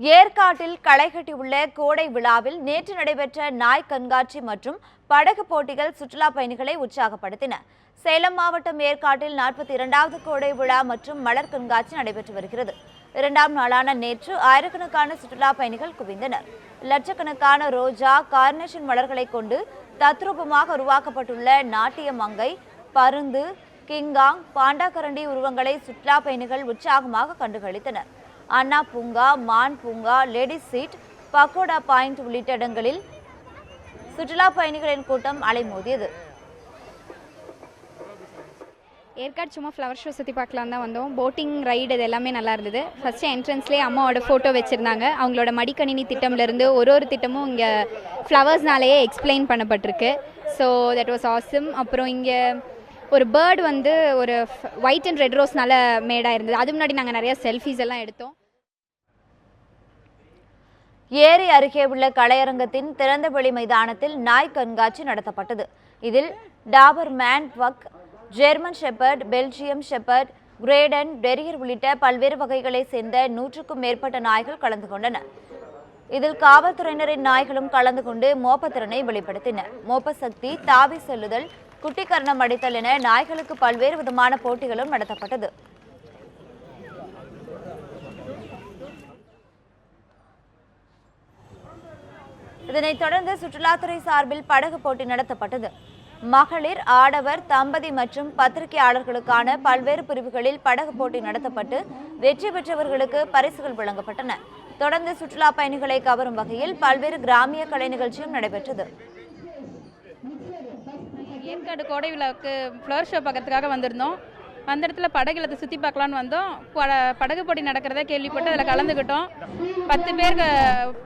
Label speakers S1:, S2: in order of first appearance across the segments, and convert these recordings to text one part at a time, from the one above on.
S1: ஏற்காட்டில் களைகட்டியுள்ள கோடை விழாவில் நேற்று நடைபெற்ற நாய் கண்காட்சி மற்றும் படகு போட்டிகள் சுற்றுலா பயணிகளை உற்சாகப்படுத்தின. சேலம் மாவட்டம் ஏற்காட்டில் நாற்பத்தி இரண்டாவது கோடை விழா மற்றும் மலர் கண்காட்சி நடைபெற்று வருகிறது. இரண்டாம் நாளான நேற்று ஆயிரக்கணக்கான சுற்றுலா பயணிகள் குவிந்தனர். லட்சக்கணக்கான ரோஜா கார்னேஷன் மலர்களை கொண்டு தத்ரூபமாக உருவாக்கப்பட்டுள்ள நாட்டிய மங்கை பருந்து கிங்காங் பாண்டாக்கரண்டி உருவங்களை சுற்றுலா பயணிகள் உற்சாகமாக கண்டுகளித்தனர். அண்ணா பூங்கா மான் பூங்கா லேடிஸ் சீட் பக்கோடா பாயிண்ட் உள்ளிட்ட இடங்களில் சுற்றுலா பயணிகளின் கூட்டம் அலைமோதியது.
S2: ஏற்காடு சும்மா ஃப்ளவர் ஷோ சுற்றி பார்க்கலாம் தான் வந்தோம். போட்டிங் ரைடு இது எல்லாமே நல்லா இருந்தது. ஃபஸ்ட்டு என்ட்ரன்ஸ்லேயே அம்மாவோட ஃபோட்டோ வச்சுருந்தாங்க. அவங்களோட மடிக்கணினி திட்டம்லேருந்து ஒரு ஒரு திட்டமும் இங்கே ஃப்ளவர்ஸ்னாலேயே எக்ஸ்பிளைன் பண்ணப்பட்டிருக்கு. ஸோ தட் வாஸ் ஆசம் அப்புறம் இங்கே ஒரு பேர்டு வந்து ஒரு ஒயிட் அண்ட் ரெட் ரோஸ்னால மேடாக இருந்தது அது முன்னாடி நாங்கள் நிறைய செல்ஃபீஸ் எல்லாம் எடுத்தோம்.
S1: ஏரி அருகே உள்ள கலையரங்கத்தின் திறந்தவெளி மைதானத்தில் நாய் கண்காட்சி நடத்தப்பட்டது. இதில் டாபர் மேன் வக் ஜெர்மன் ஷெப்பர்ட் பெல்ஜியம் ஷெப்பர்ட் கிரேடன் டெரியர் உள்ளிட்ட பல்வேறு வகைகளை சேர்ந்த நூற்றுக்கும் மேற்பட்ட நாய்கள் கலந்து கொண்டன. இதில் காவல்துறையினரின் நாய்களும் கலந்து கொண்டு மோப்பத்திறனை வெளிப்படுத்தின. மோப்ப சக்தி தாவி செல்லுதல் குட்டிக்கர்ணம் அடித்தல் என நாய்களுக்கு பல்வேறு விதமான போட்டிகளும் நடத்தப்பட்டது. இதனைத் தொடர்ந்து சுற்றுலாத்துறை சார்பில் படகு போட்டி நடத்தப்பட்டது. மகளிர் ஆடவர் தம்பதி மற்றும் பத்திரிகையாளர்களுக்கான பல்வேறு பிரிவுகளில் படகு போட்டி நடத்தப்பட்டு வெற்றி பெற்றவர்களுக்கு பரிசுகள் வழங்கப்பட்டன. தொடர்ந்து சுற்றுலா பயணிகளை கவரும் வகையில் பல்வேறு கிராமிய கலை நிகழ்ச்சியும் நடைபெற்றது.
S3: ஏற்காடு கோடை விழாவுக்கு ஃப்ளவர் ஷோ பார்க்கறதுக்காக வந்திருந்தோம். அந்த இடத்துல படகு இல்லத்தை சுற்றி பார்க்கலான்னு வந்தோம். பட- படகு போட்டி நடக்கிறத கேள்விப்பட்டு அதில் கலந்துக்கிட்டோம். பத்து பேர்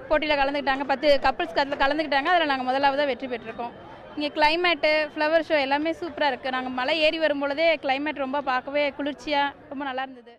S3: போட்டியில் கலந்துக்கிட்டாங்க. பத்து கப்புள்ஸ் அதில் கலந்துக்கிட்டாங்க. அதில் நாங்கள் முதலாவதாக வெற்றி பெற்றிருக்கோம். இங்கே கிளைமேட்டு ஃப்ளவர் ஷோ எல்லாமே சூப்பராக இருக்குது நாங்கள் மலை ஏறி வரும்பொழுதே கிளைமேட் ரொம்ப பார்க்கவே குளிர்ச்சியாக ரொம்ப நல்லா இருந்தது.